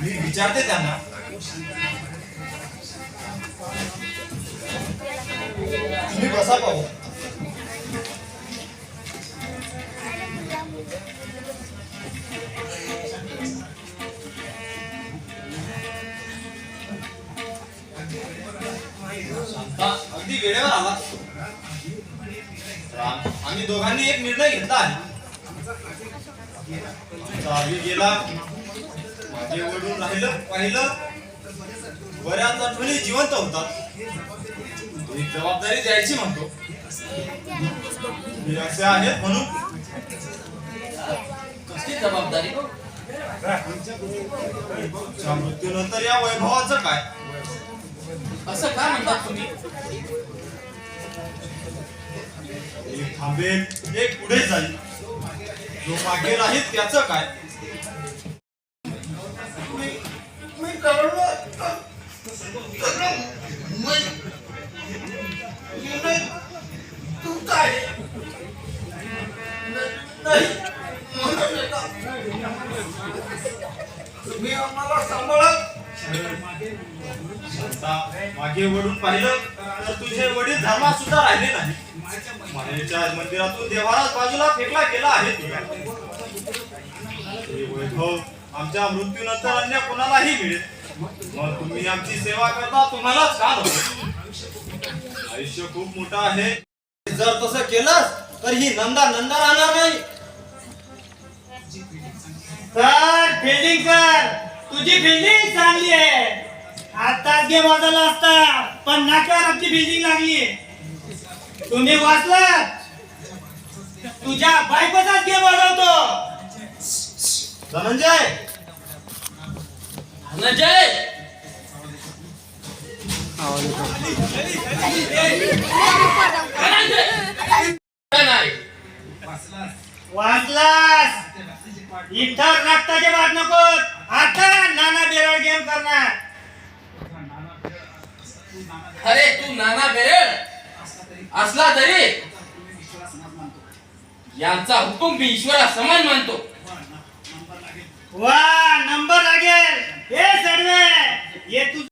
मी विचारते त्यांना. तुम्ही बसा पाहू. शांता अगदी वेळेवर आला. आम्ही दोघांनी एक निर्णय घेतला आहे. चावी गेला. माझे वडून राहिलं. पाहिलं. बऱ्याच आठवणी जिवंत होतात. एक जबाबदारी द्यायची म्हणतो. मी असे आहेत म्हणून. कसली जबाबदारी? मृत्यूनंतर या वैभवाचं काय? असं का म्हणतात तुम्ही? एक थांबेल एक पुढे जाईल जो मागे राहील त्याचं काय. तुम्ही आम्हाला सांभाळत मागे वळून पाहिलं तर तुझे वडील धर्मात सुद्धा राहिले नाही मानेच्या मंदिरातून देवाराच बाजूला फेकला गेला आहे वैभव आमच्या मृत्यूनंतर अन्य कोणालाही मिळेल. मग तुम्ही आमची सेवा करता तुम्हालाच का नको? आयुष्य खूप मोठं आहे. जर तसं केलंस तर ही नंदा नंदा राहणार नाही. सर फिल्डिंग सर तुझी बिल्डिंग चांगली आहे. आताच घे वाजवला असता. पण नाकावर आमची बिल्डिंग लागली. तुम्ही वाचलात? तुझ्या बायकोचाच घे वाजवतो धनंजय. धनंजय. वाचलास. इथं रक्ताचे वाट नकोत. गेम करणार? अरे तू नाना बेरळ असला तरी? यांचा हुकुम मी ईश्वरा समान मानतो. वा नंबर लागेल. हे सडवे हे तू